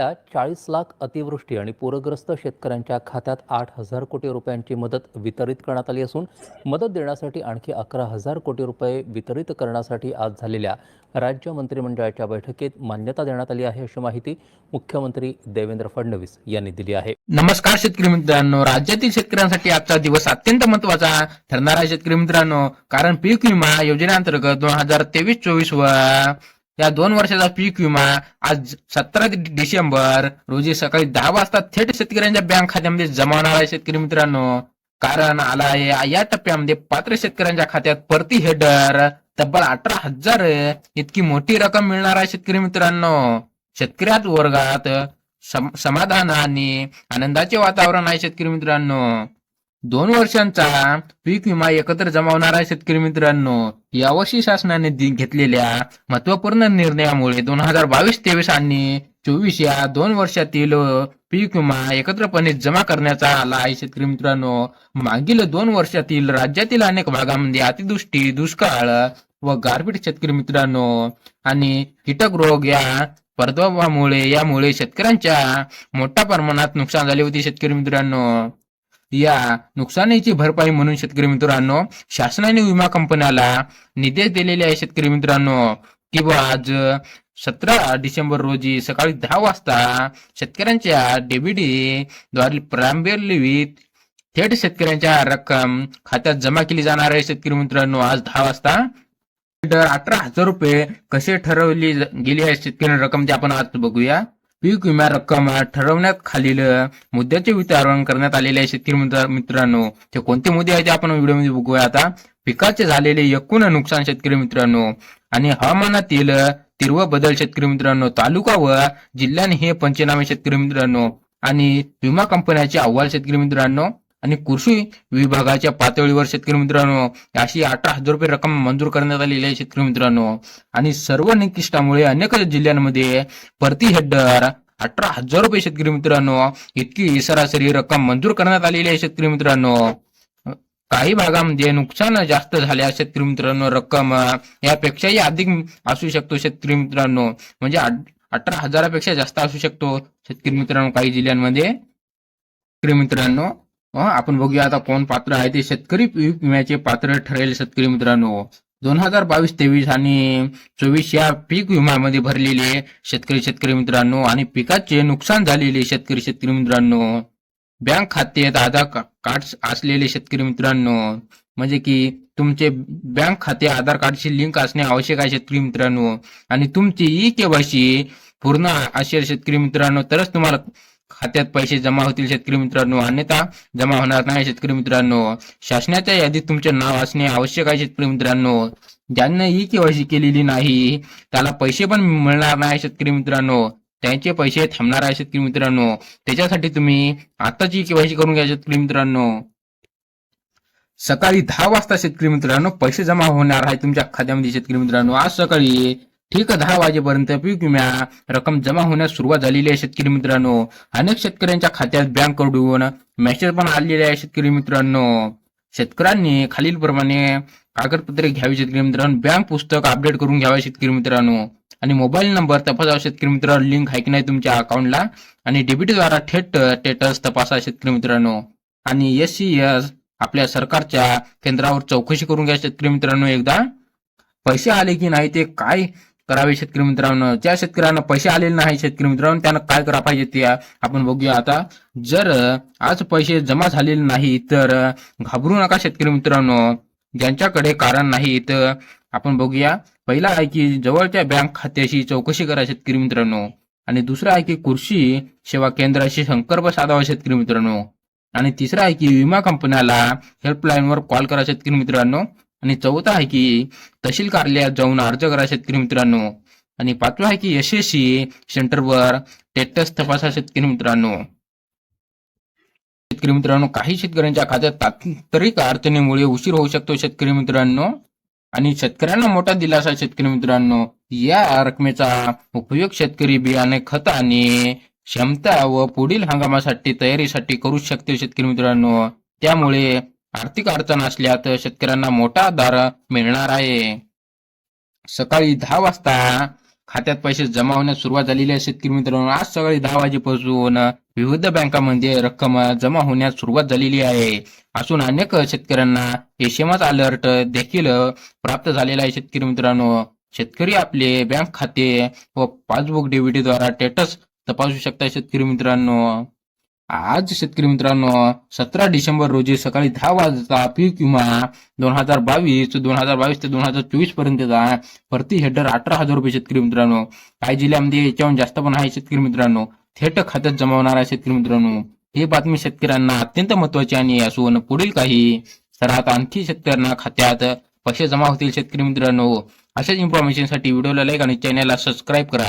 चाळीस लाख अतिवृष्टी आणि पूरग्रस्त शेतकऱ्यांच्या खात्यात आठ हजार कोटी रुपयांची मदत वितरित करण्यात आली असून मदत देण्यासाठी आणखी अकरा हजार कोटी रुपये वितरित करण्यासाठी आज झालेल्या राज्य मंत्रिमंडळाच्या बैठकीत मान्यता देण्यात आली आहे अशी माहिती मुख्यमंत्री देवेंद्र फडणवीस यांनी दिली आहे. नमस्कार शेतकरी मित्रांनो. राज्यातील शेतकऱ्यांसाठी आजचा दिवस अत्यंत महत्त्वाचा ठरणार आहे शेतकरी मित्रांनो. कारण पीक विमा योजनेअंतर्गत दोन हजार तेवीस चोवीस व या दोन वर्षाचा पीक विमा आज सतरा डिसेंबर रोजी सकाळी दहा वाजता थेट शेतकऱ्यांच्या बँक खात्यामध्ये जमा होणार आहे शेतकरी मित्रांनो. कारण आला आहे या टप्प्यामध्ये पात्र शेतकऱ्यांच्या खात्यात प्रति हेडर तब्बल अठरा हजार इतकी मोठी रक्कम मिळणार आहे शेतकरी मित्रांनो. शेतकऱ्यात वर्गात सम- समाधान आणि आनंदाचे वातावरण आहे शेतकरी मित्रांनो. दोन वर्षांचा पीक विमा एकत्र जमावणारा शेतकरी मित्रांनो यावर्षी शासनाने घेतलेल्या महत्त्वपूर्ण निर्णयामुळे दोन हजार बावीस तेवीस आणि चोवीस या दोन वर्षातील पीक विमा एकत्रपणे जमा करण्याचा आला आहे. शेतकरी मित्रांनो मागील दोन वर्षातील राज्यातील अनेक भागामध्ये अतिदृष्टी दुष्काळ व गारपीट शेतकरी मित्रांनो आणि कीटक रोग या प्रभावामुळे यामुळे शेतकऱ्यांच्या मोठ्या प्रमाणात नुकसान झाले होते. शेतकरी मित्रांनो या नुकसानीची भरपाई म्हणून शेतकरी मित्रांनो शासनाने विमा कंपन्याला निर्देश दिलेले आहे शेतकरी मित्रांनो किंवा आज सतरा डिसेंबर रोजी सकाळी दहा वाजता शेतकऱ्यांच्या डेबिटी द्वारे प्रारंभित थेट शेतकऱ्यांच्या रक्कम खात्यात जमा केली जाणार आहे शेतकरी मित्रांनो. आज दहा वाजता दर अठरा हजार रुपये कसे ठरवली गेली आहे शेतकरी रक्कम ते आपण आज बघूया. पीक विमा रक्कम ठरवण्यात खालील मुद्द्याचे वितरण करण्यात आलेले आहे. शेतकरी मित्रांनो ते कोणते मुद्दे आहेत ते आपण व्हिडिओमध्ये बघूया. आता पिकाचे झालेले एकूण नुकसान शेतकरी मित्रांनो आणि हवामानातील तीव्र बदल शेतकरी मित्रांनो तालुका व जिल्ह्याने हे पंचनामे शेतकरी मित्रांनो आणि विमा कंपन्याचे अहवाल शेतकरी मित्रांनो आणि कृषी विभागाच्या पातळीवर शेतकरी मित्रांनो अशी अठरा हजार रुपये रक्कम मंजूर करण्यात आलेली आहे शेतकरी मित्रांनो. आणि सर्व निकिष्टामुळे अनेक जिल्ह्यांमध्ये प्रति हेक्टर अठरा हजार रुपये शेतकरी मित्रांनो इतकी सरासरी रक्कम मंजूर करण्यात आलेली आहे शेतकरी मित्रांनो. काही भागामध्ये नुकसान जास्त झाल्यास शेतकरी मित्रांनो रक्कम यापेक्षाही अधिक असू शकतो शेतकरी मित्रांनो. म्हणजे अठरा हजारापेक्षा जास्त असू शकतो शेतकरी मित्रांनो काही जिल्ह्यांमध्ये. शेतकरी मित्रांनो आपण बघूया आता कोण पात्र आहे ते शेतकरी पीक विम्याचे पात्र ठरेल शेतकरी मित्रांनो. दोन हजार बावीस तेवीस आणि चोवीस या पीक विम्यामध्ये भरलेले शेतकरी शेतकरी मित्रांनो आणि पिकाचे नुकसान झालेले शेतकरी शेतकरी मित्रांनो. बँक खात्यात आधार कार्ड असलेले शेतकरी मित्रांनो म्हणजे की तुमचे बँक खाते आधार कार्डशी लिंक असणे आवश्यक आहे शेतकरी मित्रांनो. आणि तुमची ई केवायसी पूर्ण असेल शेतकरी मित्रांनो तरच तुम्हाला खात्यात पैसे जमा होतील शेतकरी मित्रांनो. अन्यथा जमा होणार नाही शेतकरी मित्रांनो. शासनाच्या यादीत तुमचे नाव असणे आवश्यक आहे शेतकरी मित्रांनो. ज्यांना ही केवायसी केलेली नाही त्याला पैसे पण मिळणार नाही शेतकरी मित्रांनो. त्यांचे पैसे थांबणार आहे शेतकरी मित्रांनो. त्याच्यासाठी तुम्ही आताची केवायसी करून घ्या शेतकरी मित्रांनो. सकाळी दहा वाजता शेतकरी मित्रांनो पैसे जमा होणार आहे तुमच्या खात्यामध्ये शेतकरी मित्रांनो. आज सकाळी ठीक दहा वाजेपर्यंत पीक विम्या रक्कम जमा होण्यास सुरुवात झालेली आहे शेतकरी मित्रांनो. अनेक शेतकऱ्यांच्या खात्यात बँककडून मेसेज पण आलेले आहे शेतकरी मित्रांनो. शेतकऱ्यांनी खालीलप्रमाणे कागदपत्रे घ्यावी शेतकरी मित्रांनो. बँक पुस्तक अपडेट करून घ्यावे शेतकरी मित्रांनो. आणि मोबाईल नंबर तपासा शेतकरी मित्रांनो. लिंक आहे की नाही तुमच्या अकाउंटला आणि डेबिट द्वारा थेट स्टेटस तपासा शेतकरी मित्रांनो. आणि एस सी एस आपल्या सरकारच्या केंद्रावर चौकशी करून घ्या शेतकरी मित्रांनो एकदा. पैसे आले की नाही ते काय करावे शेतकरी मित्रांनो. ज्या शेतकऱ्यांना पैसे आलेले नाही शेतकरी मित्रांनो त्यांना काय करा पाहिजे ते आपण बघूया आता. जर आज पैसे जमा झालेले नाही तर घाबरू नका शेतकरी मित्रांनो. ज्यांच्याकडे कारण नाही तर आपण बघूया. पहिला आहे की जवळच्या बँक खात्याशी चौकशी करा शेतकरी मित्रांनो. आणि दुसरा आहे की कृषी सेवा केंद्राशी संकल्प साधावा शेतकरी मित्रांनो. आणि तिसरा आहे की विमा कंपन्याला हेल्पलाईनवर कॉल करा शेतकरी मित्रांनो. आणि चौथा आहे की तहसील कार्यालयात जाऊन अर्ज करा शेतकरी मित्रांनो. आणि पाचवा आहे की यशस्वी सेंटरवर टेटस तपासा शेतकरी मित्रांनो. शेतकरी मित्रांनो काही शेतकऱ्यांच्या खात्यात तांत्रिक अडचणीमुळे उशीर होऊ शकतो शेतकरी मित्रांनो. आणि शेतकऱ्यांना मोठा दिलासा शेतकरी मित्रांनो या रकमेचा उपयोग शेतकरी बियाणे खत आणि क्षमता व पुढील हंगामासाठी तयारीसाठी करू शकते शेतकरी मित्रांनो. त्यामुळे आर्थिक अडचण असल्यास शेतकऱ्यांना मोठा आधार मिळणार आहे. सकाळी दहा वाजता खात्यात पैसे जमा होण्यास सुरुवात झालेली आहे शेतकरी मित्रांनो. आज सकाळी दहा वाजेपासून विविध बँकांमध्ये रक्कम जमा होण्यास सुरुवात झालेली आहे. असून अनेक शेतकऱ्यांना एसएमएस अलर्ट देखील प्राप्त झालेला आहे शेतकरी मित्रांनो. शेतकरी आपले बँक खाते व पासबुक डीबीटी द्वारा स्टेटस तपासू शकता शेतकरी मित्रांनो. आज शेतकरी मित्रांनो सतरा डिसेंबर रोजी सकाळी दहा वाजता पीक विमा दोन हजार बावीस दोन हजार बावीस ते दोन हजार चोवीस पर्यंतचा प्रति हेक्टर अठरा हजार रुपये शेतकरी मित्रांनो. काही जिल्ह्यामध्ये याच्याहून जास्त पण आहे शेतकरी मित्रांनो. थेट खात्यात जमावणारा आहे शेतकरी मित्रांनो. ही बातमी शेतकऱ्यांना अत्यंत महत्वाची आणि असून पुढील काही सरात आणखी शेतकऱ्यांना खात्यात पैसे जमा होतील शेतकरी मित्रांनो. अशाच इन्फॉर्मेशनसाठी व्हिडिओला लाईक आणि चॅनलला सबस्क्राईब करा.